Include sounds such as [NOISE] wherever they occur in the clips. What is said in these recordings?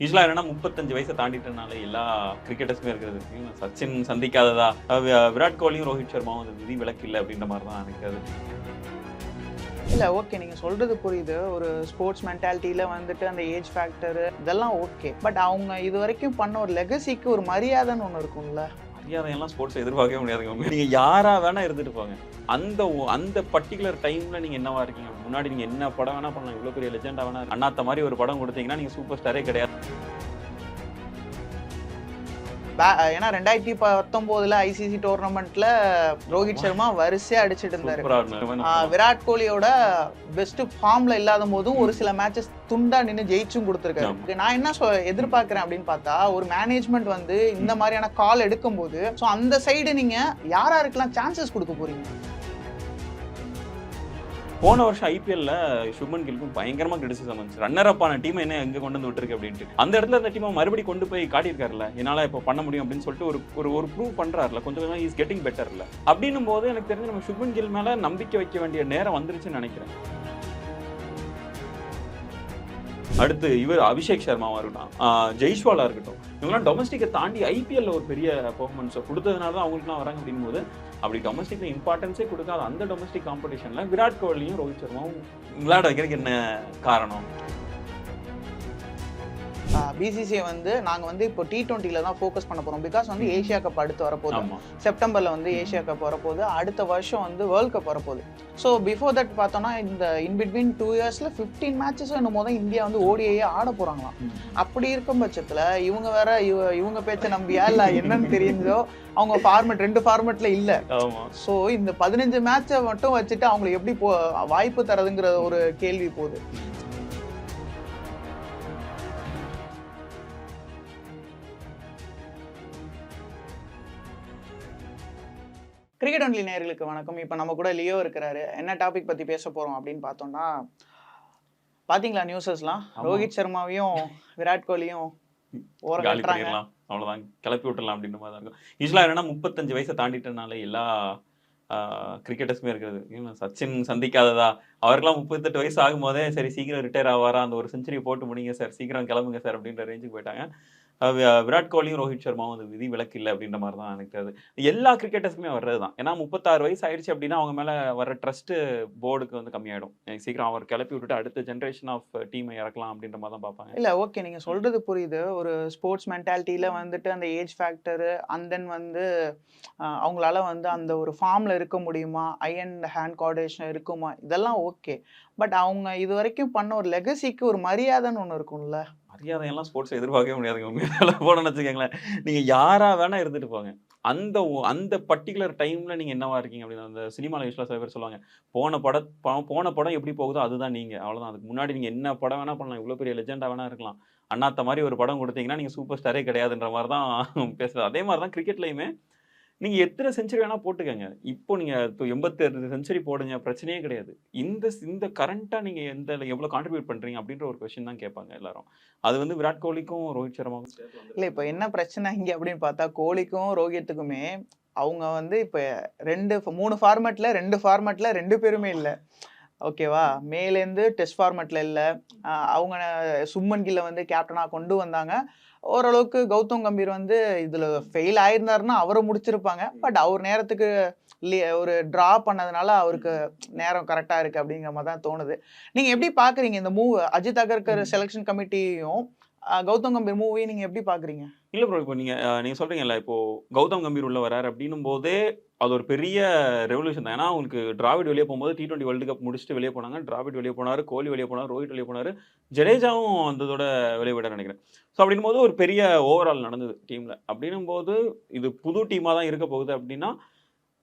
யூஸ்வலாக என்னன்னா முப்பத்தஞ்சு வயசை தாண்டிட்டனால எல்லா கிரிக்கெட்டர்ஸுமே இருக்கிறது. சச்சின் சந்திக்காததா? விராட் கோலியும் ரோஹித் சர்மாவும் அது விதி விளக்கு இல்லை அப்படின்ற மாதிரி தான் எனக்கு அது இல்லை ஓகே நீங்கள் சொல்கிறது புரியுது. ஒரு ஸ்போர்ட்ஸ் மென்டாலிட்டியில் வந்துட்டு அந்த ஏஜ் ஃபேக்டரு இதெல்லாம் ஓகே பட் அவங்க இது வரைக்கும் பண்ண ஒரு லெகசிக்கு ஒரு மரியாதைன்னு ஒன்று இருக்கும்ல? மரியாதையெல்லாம் ஸ்போர்ட்ஸ் எதிர்பார்க்கவே முடியாதுங்க நீங்கள் யாராக வேணா இருந்துட்டு போங்க. அந்த அந்த பர்டிகுலர் டைமில் நீங்கள் என்னவா இருக்கீங்க? முன்னாடி நீங்கள் என்ன படம் வேணால் பண்ணலாம். இவ்வளோ பெரிய லெஜெண்டாக வேணா அண்ணாத்த மாதிரி ஒரு படம் கொடுத்தீங்கன்னா நீங்கள் சூப்பர் ஸ்டாரே கிடையாது. ஏன்னா ரெண்டாயிரத்தி பத்தொம்போதில் ஐசிசி டோர்னமெண்ட்டில் ரோஹித் சர்மா வரிசையாக அடிச்சிட்டு இருந்தார். விராட் கோலியோட பெஸ்ட் ஃபார்ம்ல இல்லாத போதும் ஒரு சில மேட்சஸ் துண்டா நின்று ஜெயிச்சும் கொடுத்துருக்காரு. நான் என்ன எதிர்பார்க்கறேன் அப்படின்னு பார்த்தா ஒரு மேனேஜ்மெண்ட் வந்து இந்த மாதிரியான கால் எடுக்கும்போது ஸோ அந்த சைடு நீங்க யாராருக்கெல்லாம் சான்சஸ் கொடுக்க போறீங்க? போன வருஷம் ஐபிஎல்ல சுப்மன் கில்க்கும் பயங்கரமா கிரிட்டிசிசம் வந்துச்சு. ரன்னர் அப்பான டீம் என்ன எங்க கொண்டு வந்து விட்டுருக்கு அப்படின்ட்டு. அந்த இடத்துல அந்த டீமை மறுபடியும் கொண்டு போய் காட்டியிருக்காருல்ல என்னால இப்போ பண்ண முடியும் அப்படின்னு சொல்லிட்டு ஒரு ஒரு ஒரு ப்ரூவ் பண்றாருல கொஞ்சம் கொஞ்சம் இஸ் கெட்டிங் பெட்டர்ல அப்படின்னும் போது எனக்கு தெரிஞ்சு நம்ம சுப்மன் கில் மேல நம்பிக்கை வைக்க வேண்டிய நேரம் வந்துருச்சுன்னு நினைக்கிறேன். அடுத்து இவர் அபிஷேக் சர்மாவாக இருக்கட்டும் ஜெய்ஷ்வாலா இருக்கட்டும் இவங்களாம் டொமஸ்டிக்கை தாண்டி ஐபிஎல்ல ஒரு பெரிய பெர்ஃபார்மன்ஸை கொடுத்ததுனால தான் அவங்களுக்குலாம் வராங்க அப்படின்னும் போது அப்படி டொமஸ்டிக்ல இம்பார்ட்டன்ஸே கொடுக்காத அந்த டொமஸ்டிக் காம்படிஷன்ல விராட் கோலியும் ரோஹித் சர்மாவும் விளையாட வைக்கிறதுக்கு என்ன காரணம்? பிசிசிஐ வந்து நாங்க வந்து இப்போ டி டுவெண்ட்டில தான் ஃபோக்கஸ் பண்ண போறோம். பிகாஸ் வந்து ஏஷியா கப் அடுத்து வரப்போகுது. செப்டம்பர்ல வந்து ஏஷியா கப் வரப்போகுது. அடுத்த வருஷம் வந்து வேர்ல்ட் கப் வரப்போகுது. ஸோ பிஃபோர் தட் பார்த்தோம்னா இந்த இன் பிட்வீன் டூ இயர்ஸ்ல ஃபிஃப்டீன் மேட்சஸ் என்னமோ தான் இந்தியா வந்து ஓடிஐயே ஆட போறாங்களாம். ம். அப்படி இருக்கும் பட்சத்துல இவங்க வேற இவ- இவங்க பேச்ச நம்பியா இல்ல என்னன்னு தெரியுதோ அவங்க ஃபார்மெட் ரெண்டு ஃபார்மெட்ல இல்ல. ஸோ இந்த பதினஞ்சு மேட்சை மட்டும் வச்சுட்டு அவங்களுக்கு எப்படி வாய்ப்பு தரதுங்கிற ஒரு கேள்வி போகுது. கிரிக்கெட் ஒன்லி நேயர்களுக்கு வணக்கம். இப்போ நம்ம கூட லியோ இருக்கிறாரு. என்ன டாபிக் பத்தி பேச போறோம் அப்படின்னு பார்த்தோம்னா பாத்தீங்களா நியூஸஸ்லாம். ரோஹித் சர்மாவையும் விராட் கோலியும் ஓரம் பண்ணிடலாம். அவ்வளவுதான். கிளப்பி விட்டுறலாம் அப்படின்ற மாதிரி தான் இருக்கும். யூஸ்வலா என்னன்னா முப்பத்தஞ்சு வயசை தாண்டிட்டனால எல்லா கிரிக்கெட்டர்ஸுமே இருக்கிறது. சச்சின் சந்திக்காததா? அவருக்கெல்லாம் முப்பத்தெட்டு வயசு ஆகும்போதே சரி சீக்கிரம் ரிட்டையர் ஆவாரா? அந்த ஒரு செஞ்சுரி போட்டு முடிங்க சார் சீக்கிரம் கிளம்புங்க சார் அப்படின்ற ரேஞ்சுக்கு போயிட்டாங்க. விராட் கோலியும் ரோஹித் சர்மாவும் அது விதி விலக்கு இல்லை அப்படின்ற மாதிரி தான் எனக்கு அது எல்லா கிரிக்கெட்டர்ஸ்க்குமே வர்றது தான். ஏன்னா முப்பத்தாறு வயசு ஆயிடுச்சு அப்படின்னா அவங்க மேலே வர ட்ரஸ்ட்டு போர்டுக்கு வந்து கம்மியாயிடும். சீக்கிரம் அவர் கிளப்பி விட்டுட்டு அடுத்த ஜென்ரேஷன் ஆஃப் டீமை இறக்கலாம் அப்படின்ற மாதிரி தான் பார்ப்பாங்க. இல்லை ஓகே நீங்கள் சொல்கிறது புரியுது. ஒரு ஸ்போர்ட்ஸ் மென்டாலிட்டியில் வந்துட்டு அந்த ஏஜ் ஃபேக்டரு அண்ட் தென் வந்து அவங்களால வந்து அந்த ஒரு ஃபார்மில் இருக்க முடியுமா? ஐ அண்ட் ஹேண்ட் கோஆர்டினேஷன் இருக்குமா? இதெல்லாம் ஓகே பட் அவங்க இது வரைக்கும் பண்ண ஒரு லெகசிக்கு ஒரு மரியாதைன்னு ஒன்று இருக்கும்ல. மரியாதையெல்லாம் ஸ்போர்ட்ஸ் எதிர்பார்க்கவே முடியாதுங்க உண்மையில போனோம்னு வச்சுக்கோங்களேன். நீங்க யாரா வேணா இருந்துட்டு போங்க. அந்த அந்த பர்டிகுலர் டைம்ல நீங்க என்னவா இருக்கீங்க அப்படின்னு அந்த சினிமால யூஸ்வலாக சில பேர் சொல்லுவாங்க போன பட போன படம் எப்படி போகுதோ அதுதான் நீங்க. அவ்வளவுதான். அதுக்கு முன்னாடி நீங்க என்ன படம் வேணா பண்ணலாம். இவ்வளவு பெரிய லெஜெண்டா வேணா இருக்கலாம். அண்ணாத்த மாதிரி ஒரு படம் கொடுத்தீங்கன்னா நீங்க சூப்பர் ஸ்டாரே கிடையாதுன்ற மாதிரி தான் பேசுறது அதே மாதிரி தான் கிரிக்கெட்லையுமே நீங்கள் எத்தனை செஞ்சுரி வேணால் போட்டுக்கங்க. இப்போ நீங்கள் இப்போ எண்பத்தேழு செஞ்சுரி போடுங்க பிரச்சனையே கிடையாது. இந்த இந்த கரண்ட்டாக நீங்கள் எந்த எவ்வளோ கான்ட்ரிபியூட் பண்ணுறீங்க அப்படின்ற ஒரு கொஸ்டின் தான் கேட்பாங்க எல்லாரும். அது வந்து விராட் கோலிக்கும் ரோஹித் சர்மாவுக்கும் இல்லை இப்போ என்ன பிரச்சனை இங்கே அப்படின்னு பார்த்தா கோலிக்கும் ரோஹித்துக்குமே அவங்க வந்து இப்போ ரெண்டு மூணு ஃபார்மேட்டில் ரெண்டு ஃபார்மேட்டில் ரெண்டு பேருமே இல்லை. ஓகேவா? மேலேருந்து டெஸ்ட் ஃபார்மேட்டில் இல்லை. அவங்க சும்மன் கில்ல வந்து கேப்டனாக கொண்டு வந்தாங்க. ஓரளவுக்கு கௌதம் கம்பீர் வந்து இதில் ஃபெயில் ஆயிருந்தாருன்னா அவரை முடிச்சிருப்பாங்க. பட் அவர் நேரத்துக்கு லி- ஒரு ட்ரா பண்ணதுனால அவருக்கு நேரம் கரெக்டாக இருக்குது அப்படிங்கிற மாதிரி தான் தோணுது. நீங்கள் எப்படி பார்க்குறீங்க இந்த மூவ் அஜித் அகர்கர் செலெக்ஷன் கமிட்டியும் கௌதம் கம்பீர் மூவியும் நீங்கள் எப்படி பார்க்குறீங்க இல்ல ப்ரோ இப்போ நீங்க அஹ், நீங்க சொல்றீங்கல்ல இப்போ கௌதம் கம்பீர் உள்ள வராரு அப்படின்னும் போதே அது ஒரு பெரிய ரெவல்யூஷன் தான். ஏன்னா அவங்களுக்கு டிராவிட் வெளியே போகும்போது டி டுவெண்ட்டி வேர்ல்டு கப் முடிச்சுட்டு வெளியே போனாங்க. டிராவிட் வெளியே போனாரு கோலி வெளியே போனார் ரோஹித் வெளியே போனார். ஜடேஜாவும் அந்ததோட வெளியே விட நினைக்கிறேன். ஸோ அப்படின்னும் போது ஒரு பெரிய ஓவரால் நடந்தது டீமில் அப்படின்னும் போது இது புது டீமாக தான் இருக்க போகுது அப்படின்னா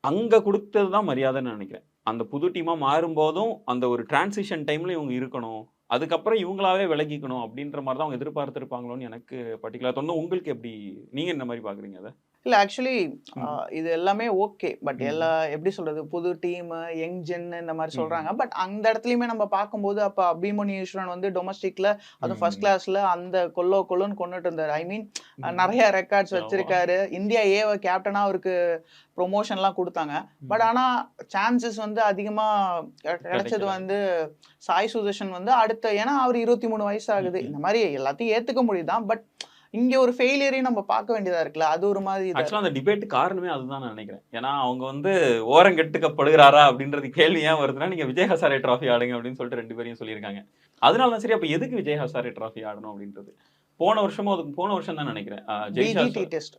அங்கே கொடுத்தது தான் மரியாதைன்னு நினைக்கிறேன். அந்த புது டீமாக மாறும்போதும் அந்த ஒரு டிரான்சிஷன் டைமில் இவங்க இருக்கணும். அதுக்கப்புறம் இவங்களாவே விலகிக்கணும் அப்படின்ற மாதிரி தான் அவங்க எதிர்பார்த்துருப்பாங்களோன்னு எனக்கு பர்டிகுலர் தோணும் உங்களுக்கு எப்படி நீங்கள் என்ன மாதிரி பார்க்குறீங்க அதை? இல்ல ஆக்சுவலி இது எல்லாமே ஓகே பட். எல்லா எப்படி சொல்றது புது டீம் யங் ஜென் இந்த மாதிரி. சொல்றாங்க பட் அந்த இடத்துலயுமே நம்ம பார்க்கும்போது அப்ப அபிமன்யு ஈஸ்வரன் வந்து டொமஸ்டிக்ல அது ஃபர்ஸ்ட். கிளாஸ்ல அந்த கொல்லோ கொல்லோன்னு கொண்டுட்டு இருந்தாரு ஐ மீன். நிறைய ரெக்கார்ட்ஸ். வச்சிருக்காரு இந்தியா ஏவ கேப்டனா அவருக்கு ப்ரொமோஷன்லாம் கொடுத்தாங்க பட் ஆனா சான்சஸ் வந்து அதிகமா கிடைச்சது. வந்து சாய் சுதர்ஷன் வந்து அடுத்த ஏன்னா அவர் இருபத்தி மூணு வயசு ஆகுது. இந்த மாதிரி எல்லாத்தையும் ஏத்துக்க முடியுதான் பட் இங்க ஒரு ஃபெயிலியரையும் நம்ம பார்க்க வேண்டியதா இருக்குல்ல? அது ஒரு மாதிரி ஆக்சுவலா அந்த டிபேட் காரணமே அதுதான் நான் நினைக்கிறேன். ஏன்னா அவங்க வந்து ஓரங்கெட்டுக்கப்படுகிறாரா அப்படின்றது கேள்வி ஏன் வருதுன்னா நீங்க விஜய் ஹசாரே டிராஃபி ஆடுங்க அப்படின்னு சொல்லிட்டு ரெண்டு பேரையும் சொல்லியிருக்காங்க. அதனால தான் சரி அப்ப எதுக்கு விஜய் ஹசாரே டிராஃபி ஆடணும் அப்படின்றது? போன வருஷமும் அதுக்கு போன வருஷம் தான் நினைக்கிறேன். பிஜிடி டெஸ்ட்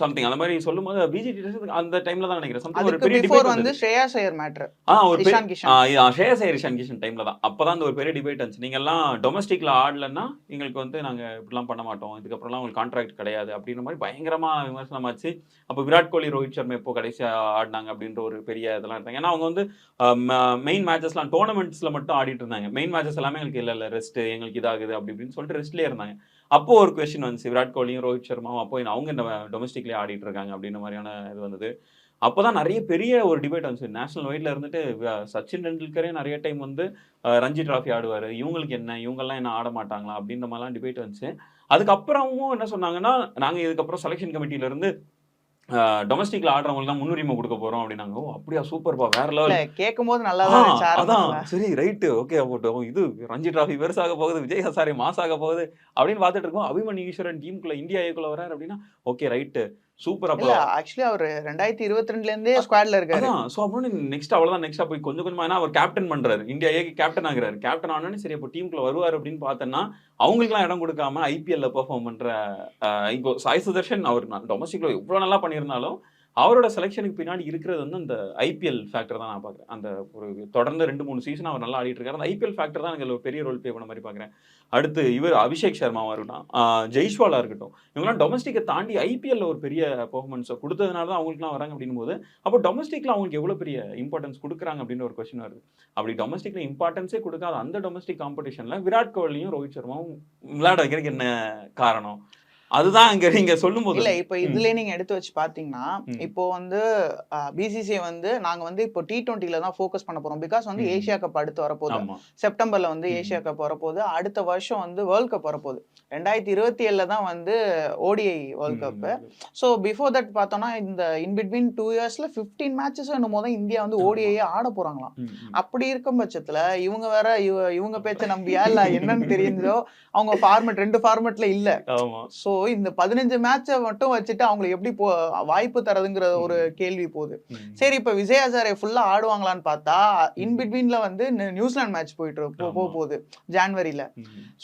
சம்திங் அந்த மாதிரி சொல்லும்போது பிஜிடி அந்த டைம்ல தான் நினைக்கிறேன். சம்திங் ஒரு பெரிய டிபேட் வந்து ஸ்ரேயா சையர் மேட்ரு ஆ ஒரு இஷான் கிஷன். ஷேர் சைர் இஷான் கிஷன் டைம்ல தான். அப்பதான் அந்த ஒரு பெரிய டிபேட் இருந்துச்சு நீங்க எல்லாம் டொமஸ்டிக்ல ஆடலன்னா எங்களுக்கு வந்து நாங்க இப்படிலாம் பண்ண மாட்டோம். இதுக்கப்புறம்லாம் உங்களுக்கு கான்ட்ராக்ட் கிடையாது அப்படின்ற மாதிரி பயங்கரமா விமர்சனமாச்சு அப்போ விராட் கோலி ரோஹித் சர்மா எப்போ கடைசியா ஆடினாங்க அப்படின்ற ஒரு பெரிய இதெல்லாம் இருந்தாங்க. ஏன்னா அவங்க வந்து மெயின் மேட்சஸ்லாம் டோர்னமெண்ட்ஸ்ல மட்டும் ஆடிட்டு இருந்தாங்க. மெயின் மேட்சஸ் எல்லாமே எங்களுக்கு இல்ல இல்ல ரெஸ்ட் எங்களுக்கு இதாகுது அப்படி இப்படின்னு சொல்லிட்டு ரெஸ்ட்லயே இருந்தாங்க. அப்போ ஒரு கொஸ்டின் வந்துச்சு. விராட் கோலியும் ரோஹித் சர்மாவும் அப்போ அவங்க இந்த டொமஸ்டிக்லேயே ஆடிட்டு இருக்காங்க அப்படின்ற மாதிரியான இது வந்தது. அப்போதான் நிறைய பெரிய ஒரு டிபேட் வந்துச்சு. நேஷனல் ஒயிட்ல இருந்துட்டு சச்சின் டெண்டுல்கரே நிறைய டைம் வந்து ரஞ்சி டிராஃபி ஆடுவார். இவங்களுக்கு என்ன இவங்கெல்லாம் என்ன ஆட மாட்டாங்களா அப்படின்ற மாதிரிலாம் டிபேட் வந்துச்சு. அதுக்கப்புறமும் என்ன சொன்னாங்கன்னா நாங்கள் இதுக்கப்புறம் செலெக்ஷன் கமிட்டியிலேருந்து டொமஸ்டிக்ல ஆடுறவங்களுக்கு தான் முன்னுரிமை கொடுக்க போறோம் அப்படின்னாங்க. ஓ அப்படியா சூப்பர்ப்பா வேற லெவல் கேட்கும் போது நல்லா அதான். சரி ரைட்டு ஓகே அப்போ இது ரஞ்சி டிராஃபி பெருசாக போகுது விஜய் ஹசாரே மாசாக போகுது அப்படின்னு பார்த்துட்டு இருக்கோம். அபிமன்யு ஈஸ்வரன் டீமுக்குள்ள இந்தியா ஏக்குள்ள வராரு அப்படின்னா ஓகே ரைட்டு சூப்பர் அப்போ ஆக்சுவலி அவர் ரெண்டாயிரத்தி இருபத்தி ரெண்டுல இருந்தே ஸ்குவாட்ல இருக்காரு ஸோ அப்படின்னு நெக்ஸ்ட் அவ்வளோதான் நெக்ஸ்ட் போய் கொஞ்சம் கொஞ்சமா ஏன்னா அவர் கேப்டன் பண்றாரு. இந்தியா ஏக்கு கேப்டன் ஆகுறாரு. கேப்டன் ஆனோடனே சரி அப்போ டீமுக்குள்ள வருவார் அப்படின்னு பார்த்தோன்னா அவங்களுக்குலாம் இடம் கொடுக்காம ஐபிஎல்ல பெர்ஃபார்ம் பண்ற இப்போ சாய் சுதர்ஷன் அவர் டொமஸ்டிக்ல எவ்வளோ நல்லா பண்ணியிருந்தாலும் அவரோட செலெக்ஷனுக்கு பின்னாடி இருக்கிறது வந்து அந்த ஐபிஎல் ஃபேக்டர் தான் நான் பார்க்குறேன். அந்த ஒரு தொடர்ந்து ரெண்டு மூணு சீசன் அவர் நல்லா ஆடிட்டு இருக்காரு. அந்த ஐபிஎல் ஃபேக்டர் தான் எனக்கு பெரிய ரோல் ப்ளே பண்ண மாதிரி பார்க்குறேன். அடுத்து இவர் அபிஷேக் சர்மாவாக இருக்கட்டும் ஆஹ் ஜெய்ஷ்வாலா இருக்கட்டும். இவங்களாம் டொமஸ்டிக்கை தாண்டி ஐபிஎல்ல ஒரு பெரிய பெர்ஃபார்மன்ஸை கொடுத்ததுனால தான் அவங்களுக்குலாம் வராங்க அப்படின்னும் போது அப்போ டொமஸ்டிக்கில் அவங்களுக்கு எவ்வளோ பெரிய இம்பார்ட்டன்ஸ் கொடுக்குறாங்க அப்படின்னு ஒரு கொஸ்டின் வருது. அப்படி டொமஸ்டிக்கில் இம்பார்ட்டன்ஸே கொடுக்காத அந்த டொமஸ்டிக் காம்படிஷனில் விராட் கோலியும் ரோஹித் சர்மாவும் விளையாட வைக்கிறதுக்கு என்ன காரணம்? அதுதான் இங்க நீங்க சொல்லும்போது இல்ல இப்ப ம். இதுலயே நீங்க எடுத்து வச்சு பாத்தீங்கன்னா. இப்போ வந்து பிசிசிஐ வந்து நாங்க வந்து இப்போ டி டுவெண்ட்டில தான் ஃபோக்கஸ் பண்ண போறோம் பிகாஸ் வந்து ம். ஏசியா கப் அடுத்து வரப்போகுது செப்டம்பர்ல வந்து ம். ஏசியா கப் வரப்போகுது அடுத்த வருஷம் வந்து வேர்ல்ட் கப் வரப்போகுது ரெண்டாயிரத்தி இருபத்தி ஏழுல தான் வந்து ODI world cup so before that பார்த்தோம்னா இந்த இன் பிட்வீன் டூ இயர்ஸ்ல ஃபிஃப்டீன் மேட்சஸ் என்னும் போது இந்தியா வந்து. ஓடிஐயே ஆட போறாங்களாம் ம், ம். அப்படி இருக்கும் பட்சத்துல இவங்க வேற இவ- இவங்க பேச்ச நம்பியா இல்ல [LAUGHS] என்னன்னு தெரியுதோ அவங்க ஃபார்மெட் ரெண்டு ஃபார்மெட்ல இல்ல சோ இந்த பதினஞ்சு மேட்சை மட்டும் வச்சுட்டு அவங்களுக்கு எப்படி போ வாய்ப்பு தரதுங்கிற ஒரு கேள்வி போகுது. சரி இப்ப விஜய் ஹசாரே ஃபுல்லா ஆடுவாங்களான்னு பார்த்தா இன் ம். பிட்வீன்ல வந்து நியூசிலாந்து மேட்ச் போயிட்டு போக. போகுது ஜான்வரியில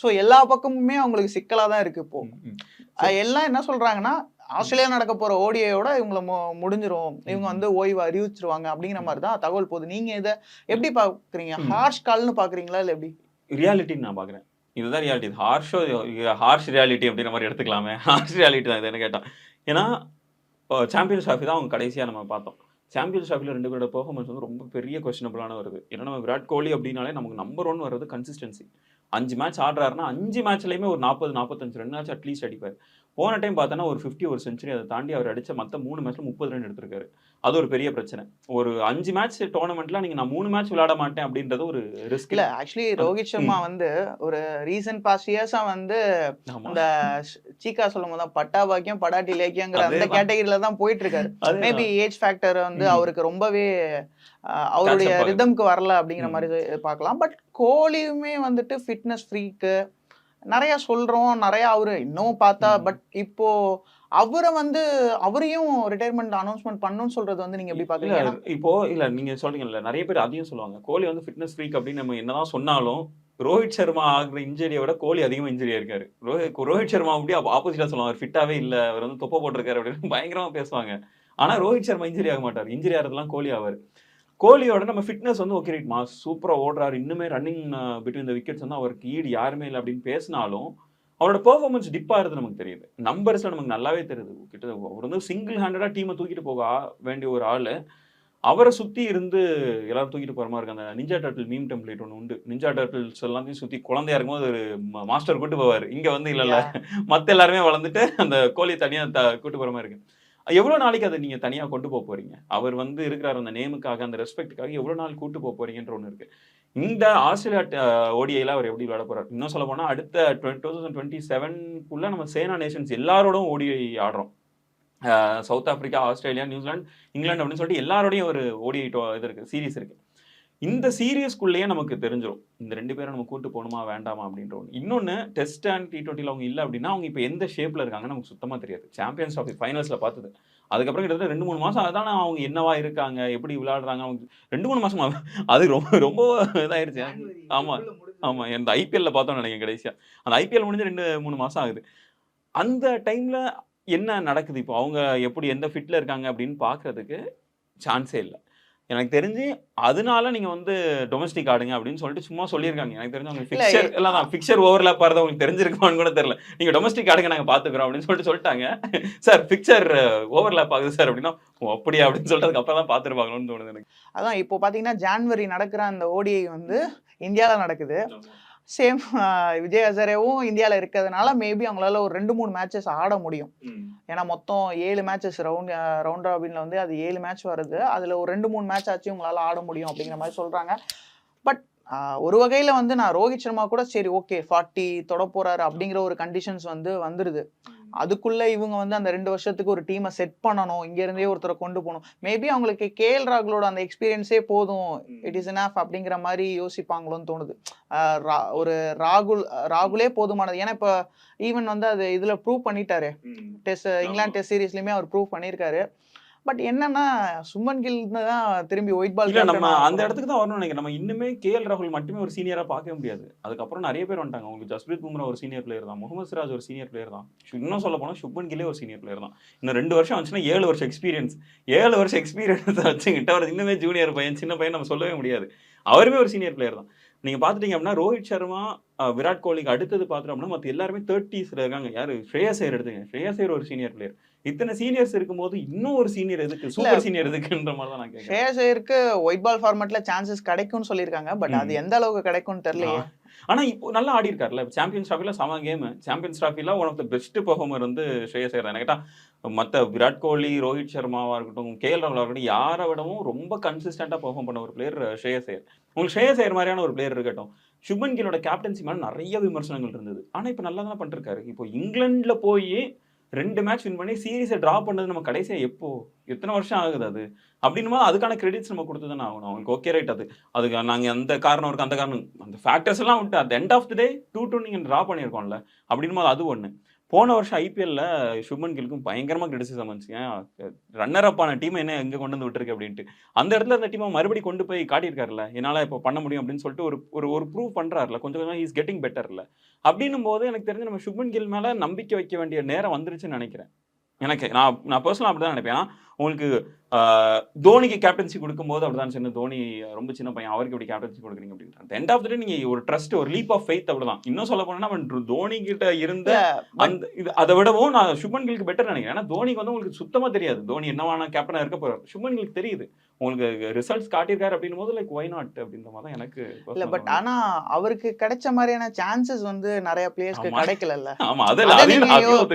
சோ எல்லா பக்கமுமே அவங்களுக்கு சிக்கலா தான் இருக்கு இப்போ. ம், ம். அஹ் எல்லாம் என்ன சொல்றாங்கன்னா ஆஸ்திரேலியா நடக்க போற ஓடியோட இவங்கள மு- முடிஞ்சிரும். இவங்க. வந்து ஓய்வு அறிவிச்சிருவாங்க அப்படிங்கிற மாதிரி தான் தகவல் போகுது. நீங்க இதை எப்படி பாக்குறீங்க? ம். ஹார்ஷ் கால்னு பாக்குறீங்களா இல்ல எப்படி? ரியாலிட்டின்னு நான் பார்க்குறேன் இதுதான் ரியாலிட்டி ஹார்ஷோ ஹார்ஷ் ரியாலிட்டி அப்படின்ற மாதிரி எடுத்துக்கலாமே. ஹார்ஷ் ரியாலிட்டி தான் இது என்ன கேட்டால் ஏன்னா சாம்பியன்ஸ் ட்ராஃபி தான் அவங்க கடைசியாக நம்ம பார்த்தோம். சாம்பியன்ஸ் ட்ராஃபியில் ரெண்டு பேரோட பெர்ஃபார்மன்ஸ் வந்து ரொம்ப பெரிய கொஸ்டினபிளான வருது ஏன்னா நம்ம விராட் கோலி அப்படின்னாலே நமக்கு நம்பர் ஒன் வர்றது கன்சிஸ்டன்சி அஞ்சு மேட்ச் ஆடுறாருன்னா அஞ்சு மேட்ச்லையுமே ஒரு நாற்பது நாற்பத்தஞ்சு ரன் அட்லீஸ்ட் அடிப்பார். போன டைம் பார்த்தோன்னா ஒரு ஃபிஃப்டி ஒரு செஞ்சுரி அதை தாண்டி அவர் அடிச்ச மற்ற மூணு மேட்ச்ல முப்பது ரன் எடுத்திருக்காரு அது ஒரு பெரிய பிரச்சனை ஒரு அஞ்சு மேட்ச் டோர்னமெண்ட்ல நீங்க நான் மூணு மேட்ச் விளையாட மாட்டேன் அப்படின்றது ஒரு ரிஸ்க் இல்ல ஆக்சுவலி ரோஹித் சர்மா வந்து ஒரு ரீசன்ட் பாஸ்ட் இயர்ஸா வந்து அந்த சீக்கா சொல்லும் போது பட்டா பாக்கியம் படாட்டி லேக்கியங்கிற அந்த. கேட்டகரியில தான் போயிட்டு இருக்காரு மேபி ஏஜ் ஃபேக்டர் வந்து. அவருக்கு ரொம்பவே அவருடைய. ரிதம்க்கு வரல அப்படிங்கிற. மாதிரி பார்க்கலாம் பட் கோலியுமே வந்துட்டு ஃபிட்னஸ் ஃப்ரீக்கு நிறைய சொல்றோம் நிறைய அவரு இன்னும் பார்த்தா. பட் இப்போ அவரை வந்து அவரையும் ரிட்டையர்மெண்ட் அனௌன்ஸ்மெண்ட் பண்ணணும்னு சொல்றது வந்து நீங்க எப்படி பாக்குறீங்க இப்போ இல்ல நீங்க சொல்றீங்கல்ல நிறைய பேர் அதையும் சொல்லுவாங்க. கோலி வந்து ஃபிட்னஸ் ஃப்ரீக் அப்படின்னு நம்ம என்னதான் சொன்னாலும் ரோஹித் சர்மா ஆகுற இன்ஜுரியை விட கோலி அதிகமா இன்ஜுரியா இருக்காரு. ரோஹித் ரோஹித் சர்மா அப்படி ஆப்போசிட்டா சொல்லுவாங்க. அவர் ஃபிட்டாவே இல்ல அவர் வந்து தொப்பை போட்டிருக்காரு அப்படின்னு பயங்கரமா பேசுவாங்க. ஆனா ரோஹித் சர்மா இன்ஜுரி ஆக மாட்டார். இன்ஜுரி ஆகிறதுலாம் கோலி ஆவார். கோலியோட நம்ம ஃபிட்னஸ் வந்து ஓகே ரைட் மாஸ் சூப்பரா ஓடுறாரு. இன்னுமே ரன்னிங் பிட்வீன் த விக்கெட்ஸ் வந்து அவருக்கு ஈடு யாருமே இல்லை அப்படின்னு பேசினாலும் அவரோட பெர்ஃபார்மன்ஸ் டிப் ஆகிறது நமக்கு தெரியுது. நம்பர்ஸ்ல நமக்கு நல்லாவே தெரியுது. கிட்ட அவர் வந்து சிங்கிள் ஹேண்டடா டீமை தூக்கிட்டு போக வேண்டிய ஒரு ஆளு. அவரை சுத்தி இருந்து எல்லாரும் தூக்கிட்டு போற மாதிரி இருக்கு. அந்த நிஞ்சா டர்ட்டில் மீம் டெம்ப்ளேட் ஒன்று உண்டு. நிஞ்சா டர்ட்டில்ஸ் எல்லாத்தையும் சுத்தி குழந்தையா இருக்கும்போது ஒரு மாஸ்டர் கூட்டு போவார். இங்க வந்து இல்ல இல்ல. மத்த எல்லாருமே வளர்ந்துட்டு அந்த கோழி தனியா த கூட்டு போற மாதிரி இருக்கு. எவ்வளவு நாளைக்கு அதை நீங்க தனியாக கொண்டு போக போறீங்க? அவர் வந்து இருக்கிறார் அந்த நேமுக்காக அந்த ரெஸ்பெக்டுக்காக எவ்வளோ நாள் கூட்டு போக போகிறீங்கன்ற ஒன்று இருக்கு. இந்த ஆஸ்திரேலியா ஓடிஐல அவர் எப்படி விளையாட போகிறார் இன்னும் சொல்ல போனால் அடுத்த டூ தௌசண்ட் டுவெண்ட்டி செவன்குள்ள நம்ம சேனா நேஷன்ஸ் எல்லாரோடும் ODI ஆடுறோம். South Africa Australia New Zealand England அப்படின்னு சொல்லிட்டு எல்லாரோடையும் ஒரு ஓடிஐ இது இருக்கு சீரீஸ் இருக்கு. இந்த சீரியஸ்குள்ளேயே நமக்கு தெரிஞ்சிடும் இந்த ரெண்டு பேரும் நம்ம கூட்டு போகணுமா வேண்டாமா அப்படின்ற ஒன்று இன்னொன்று டெஸ்ட் அண்ட் டி டுவெண்ட்டியில் அவங்க இல்லை அப்படின்னா அவங்க இப்போ எந்த ஷேப்பில் இருக்காங்கன்னு நமக்கு சுத்தமாக தெரியாது. சாம்பியன்ஸ் ஆஃப் ஃபைனல்ஸில் பார்த்தது. அதுக்கப்புறம் கிட்டத்தட்ட ரெண்டு மூணு மாதம் அதான அவங்க என்னவா இருக்காங்க எப்படி விளையாடுறாங்க அவங்க ரெண்டு மூணு மாசமா அது ரொம்ப ரொம்ப இதாயிருச்சு. ஆமா. ஆமா இந்த ஐபிஎல்ல பார்த்தோம் நினைக்கிறேன் கடைசியா. அந்த ஐபிஎல் முடிஞ்சு ரெண்டு மூணு மாசம் ஆகுது. அந்த டைம்ல என்ன நடக்குது இப்போ? அவங்க எப்படி எந்த ஃபிட்ல இருக்காங்க அப்படின்னு பார்க்கிறதுக்கு சான்ஸே இல்லை. எனக்கு தெரிஞ்சு அதனால நீங்க வந்து டொமஸ்டிக் ஆடுங்க அப்படின்னு சொல்லிட்டு சும்மா சொல்லியிருக்காங்க. எனக்கு தெரிஞ்சு அவங்க ஃபிக்சர் எல்லாம் தான் ஃபிக்சர் ஓவர்லாப் ஆறது உங்களுக்கு தெரிஞ்சிருக்குமான்னு கூட தெரியல. நீங்க டொமஸ்டிக் ஆடுங்க நாங்க பாத்துக்கிறோம் அப்படின்னு சொல்லிட்டு சொல்லிட்டாங்க. சார் ஃபிக்சர் ஓவர்லாப் ஆகுது சார் அப்படின்னா அப்படியா அப்படின்னு சொல்லிட்டு அதுக்கப்புறம் தான் பார்த்துருப்பாங்களோன்னு தோணுது எனக்கு. அதான் இப்போ பாத்தீங்கன்னா ஜான்வரி நடக்கிற அந்த ஓடிஐ வந்து இந்தியால நடக்குது. சேம் விஜய் ஹசாரேவும் இந்தியால இருக்கிறதுனால மேபி அவங்களால ஒரு ரெண்டு மூணு மேட்சஸ் ஆட முடியும். ஏன்னா மொத்தம் ஏழு மேட்சஸ் ரவுண்ட் ரவுண்ட் ராபின்ல வந்து அது ஏழு மேட்ச் வருது. அதுல ஒரு ரெண்டு மூணு மேட்ச் ஆச்சு உங்களால ஆட முடியும் அப்படிங்கிற மாதிரி சொல்றாங்க. பட் ஒரு வகையில வந்து நான் ரோஹித் சர்மா கூட சரி ஓகே ஃபார்ட்டி தொட போறாரு அப்படிங்கிற ஒரு கண்டிஷன்ஸ் வந்து வந்துருது. அதுக்குள்ள இவங்க வந்து அந்த ரெண்டு வருஷத்துக்கு ஒரு டீமை செட் பண்ணணும். இங்க இருந்தே ஒருத்தரை கொண்டு போகணும். மேபி அவங்களுக்கு கேஎல் ராகுலோட அந்த எக்ஸ்பீரியன்ஸே போதும். இட் இஸ் enough அப்படிங்கிற மாதிரி யோசிப்பாங்களோன்னு தோணுது. ஒரு ராகுல் ராகுலே போதுமானது. ஏன்னா இப்போ ஈவன் வந்து அது இதுல ப்ரூவ் பண்ணிட்டாரு. டெஸ்ட் இங்கிலாந்து டெஸ்ட் சீரீஸ்லயுமே அவர் ப்ரூவ் பண்ணியிருக்காரு. பட் என்னன்னா சுமன் கில் தான் திரும்பி ஒயிட் பால் நம்ம அந்த இடத்துக்கு தான் வரணும்னு நினைக்கிறேன். நம்ம இன்னுமே கேஎல் ராகுல் மட்டுமே ஒரு சீனியரா பார்க்கவே முடியாது. அதுக்கப்புறம் நிறைய பேர் வந்துட்டாங்க. உங்களுக்கு ஜஸ்பிரீத் பும்ரா ஒரு சீனியர் பிளேயர் தான். முகமது சிராஜ் ஒரு சீனியர் பிளேயர் தான். இன்னும் சொல்ல போனா சுப்மன் கில்லே ஒரு சீனியர் பிளேயர் தான். இன்னும் ரெண்டு வருஷம் வந்துச்சுன்னா ஏழு வருஷம் எக்ஸ்பீரியன்ஸ் ஏழு வருஷம் எக்ஸ்பீரியன்ஸ் வச்சுக்கிட்டு அவர் இன்னுமே ஜூனியர் பையன் சின்ன பையன் நம்ம சொல்லவே முடியாது. அவருமே ஒரு சீனியர் பிளேயர் தான். நீங்க பாத்துட்டீங்க அப்படின்னா ரோஹித் சர்மா விராட் கோலிக்கு அடுத்தது பாத்துட்டோம் அப்படின்னா மத்த எல்லாருமே தேர்ட்டிஸ்ல இருக்காங்க. யாரு? ஸ்ரேயஸ் ஐயர் எடுத்துங்க ஸ்ரேயஸ் ஐயர் ஒரு சீனியர் பிளேயர் இத்தனை சீனியர்ஸ் இருக்கும்போது இன்னும் ஒரு சீனியர் எதுக்கு? சூப்பர் சீனியர் எதுக்குன்ற மாதிரி தான் நான் கேட்கிறேன். ஷேயஸ் ஐயருக்கு ஒயிட் பால் ஃபார்மேட்ல சான்சஸ் கிடைக்கும்னு சொல்லியிருக்காங்க பட் அது எந்த அளவுக்கு கிடைக்கும்னு தெரியலையே. ஆனா இப்போ நல்லா ஆடி இருக்காருல்ல சாம்பியன்ஸ் ட்ராஃபில சம game champions ட்ராஃபில one of the best performer வந்து ஸ்ரேயஸ் ஐயர் கேட்டா மத்த விராட் கோலி ரோஹித் சர்மாவா இருக்கட்டும் கேஎல் ராகுலா இருக்கட்டும் யாரை விடவும் ரொம்ப கன்சிஸ்டண்டா பெர்ஃபார்ம் பண்ண ஒரு பிளேயர் ஸ்ரேயஸ் ஐயர் உங்களுக்கு ஸ்ரேயஸ் ஐயர் மாதிரியான ஒரு பிளேயர் இருக்கட்டும். சுப்மன் கிலோட கேப்டன்சி மேல நிறைய விமர்சனங்கள் இருந்தது. ஆனா இப்போ நல்லா தான் பண்ணிருக்காரு. இப்போ இங்கிலாந்துல போய் ரெண்டு மேட்ச் வின் பண்ணி சீரீஸை ட்ரா பண்ணது நம்ம கடைசியாக எப்போ? எத்தனை வருஷம் ஆகுது அது? அப்படின்னும் அதுக்கான கிரெடிட்ஸ் நம்ம கொடுத்து தானே ஆகணும். அவங்களுக்கு ஓகே ரைட் அது. அதுக்கு நாங்கள் அந்த காரணம் இருக்கு அந்த காரணம். அந்த ஃபேக்டர்ஸ் எல்லாம் விட்டு at end of the day two two நீங்கள் ட்ரா பண்ணியிருக்கோம்ல அப்படின்னும் போது அது ஒன்று போன வருஷம் ஐபிஎல்ல சுப்மன் கில்க்கும் பயங்கரமா கிரிட்டிசிசம் வந்துச்சு. ஏன் ரன்னர் அப்பான டீம் என்ன எங்க கொண்டு வந்து விட்டுருக்கு அப்படின்ட்டு. அந்த இடத்துல அந்த டீமை மறுபடியும் கொண்டு போய் காட்டியிருக்காருல்ல என்னால இப்போ பண்ண முடியும் அப்படின்னு சொல்லிட்டு ஒரு ஒரு ஒரு ப்ரூவ் பண்றாருல கொஞ்சம் கொஞ்சம் இஸ் கெட்டிங் பெட்டர்ல அப்படின்னும் போது எனக்கு தெரிஞ்சு நம்ம சுப்மன் கில் மேல நம்பிக்கை வைக்க வேண்டிய நேரம் வந்துருச்சுன்னு நினைக்கிறேன். எனக்கு நான் நான் பர்சனலாக அப்படி தான் நினைப்பேன். உங்களுக்கு தோனிக்கு கேப்டன்சி கொடுக்கும்போது அப்படிதான் சின்ன தோனி ரொம்ப சின்ன பையன் அவருக்கு எப்படி கேப்டன்சி கொடுக்குறீங்க அப்படின்ட்டு. எண்ட் ஆஃப் த டே நீங்க ஒரு ட்ரஸ்ட் ஒரு லீப் ஆஃப் ஃபெய்த் அவ்வளவுதான் இன்னும் சொல்ல போனா அவன் தோனி கிட்ட இருந்த அந்த இது அதை விடவும் நான் சுப்மன் கில்க்கு பெட்டர் நினைக்கிறேன். ஏன்னா தோனிக்கு வந்து உங்களுக்கு சுத்தமா தெரியாது. தோனி என்னவான கேப்டனா இருக்க போறாரு. சுப்மன் கில்க்கு தெரியுது. உங்களுக்கு ரிசல்ட்ஸ் காட்டியிருக்காரு அப்படின்னும் போது லைக் ஒய் நாட் அப்படின்ற மாதிரி தான் எனக்கு இல்ல பட் ஆனா அவருக்கு கிடைச்ச மாதிரியான சான்சஸ் வந்து நிறைய பிளேயர்ஸ்க்கு ஆமா. கிடைக்கலல்ல? ஆமா அதை.